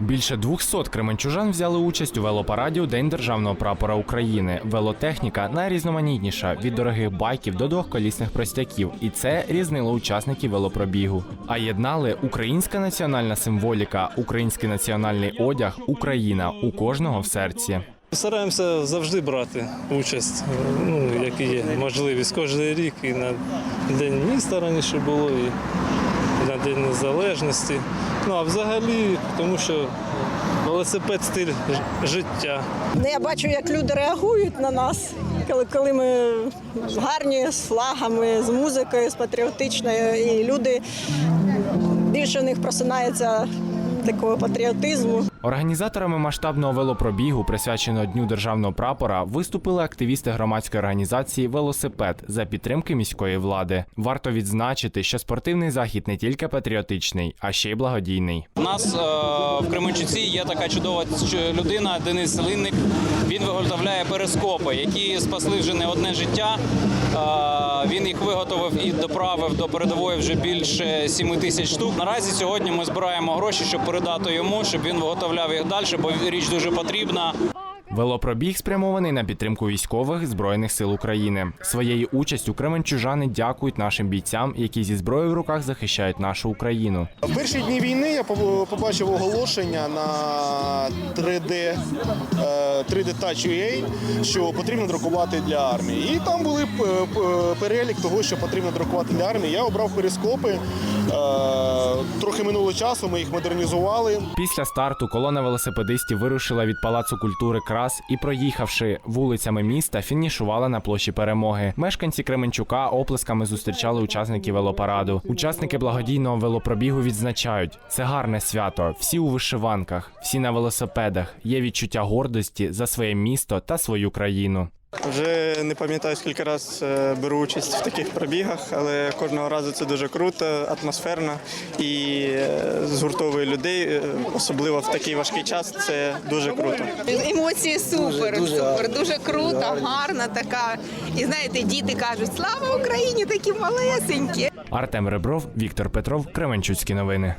Більше 200 кременчужан взяли участь у велопараді у День державного прапора України. Велотехніка найрізноманітніша від дорогих байків до двохколісних простяків, і це різнило учасників велопробігу. А єднали українська національна символіка, український національний одяг, Україна у кожного в серці. Стараємося завжди брати участь, ну, як і є можливість кожен рік. І на День міста раніше було, і на День Незалежності. Ну а взагалі, тому що велосипед стиль життя. Ну, я бачу, як люди реагують на нас, коли, коли ми гарні з флагами, з музикою, з патріотичною, і люди більше в них просинається такого патріотизму. Організаторами масштабного велопробігу, присвяченого Дню державного прапора, виступили активісти громадської організації Велосипед за підтримки міської влади. Варто відзначити, що спортивний захід не тільки патріотичний, а ще й благодійний. У нас е, в Кременчуці є така чудова людина Денис Линник. Він виготовляє перископи, які спасли вже не одне життя. Е, він їх виготовив і доправив до передової вже більше 7 тисяч штук. Наразі сьогодні ми збираємо гроші, щоб передати йому, щоб він виготовляв їх далі, бо річ дуже потрібна. Велопробіг спрямований на підтримку військових збройних сил України. Своєю участю кременчужани дякують нашим бійцям, які зі зброєю в руках захищають нашу Україну. В перші дні війни я побачив оголошення на 3D, е, 3D Touch UA, що потрібно друкувати для армії. І там були п- перелік того, що потрібно друкувати для армії. Я обрав перископи. Е, Трохи минуло часу, ми їх модернізували. Після старту колона велосипедистів вирушила від палацу культури Крас і, проїхавши вулицями міста, фінішувала на площі перемоги. Мешканці Кременчука оплесками зустрічали учасників велопараду. Учасники благодійного велопробігу відзначають, це гарне свято. Всі у вишиванках, всі на велосипедах. Є відчуття гордості за своє місто та свою країну. Вже не пам'ятаю, скільки раз е, беру участь в таких пробігах, але кожного разу це дуже круто, атмосферно і е, згуртовує людей, е, особливо в такий важкий час. Це дуже круто. Емоції супер, супер, дуже круто, гарна така. І знаєте, діти кажуть, слава Україні, такі малесенькі. Артем Ребров, Віктор Петров, Кременчуцькі новини.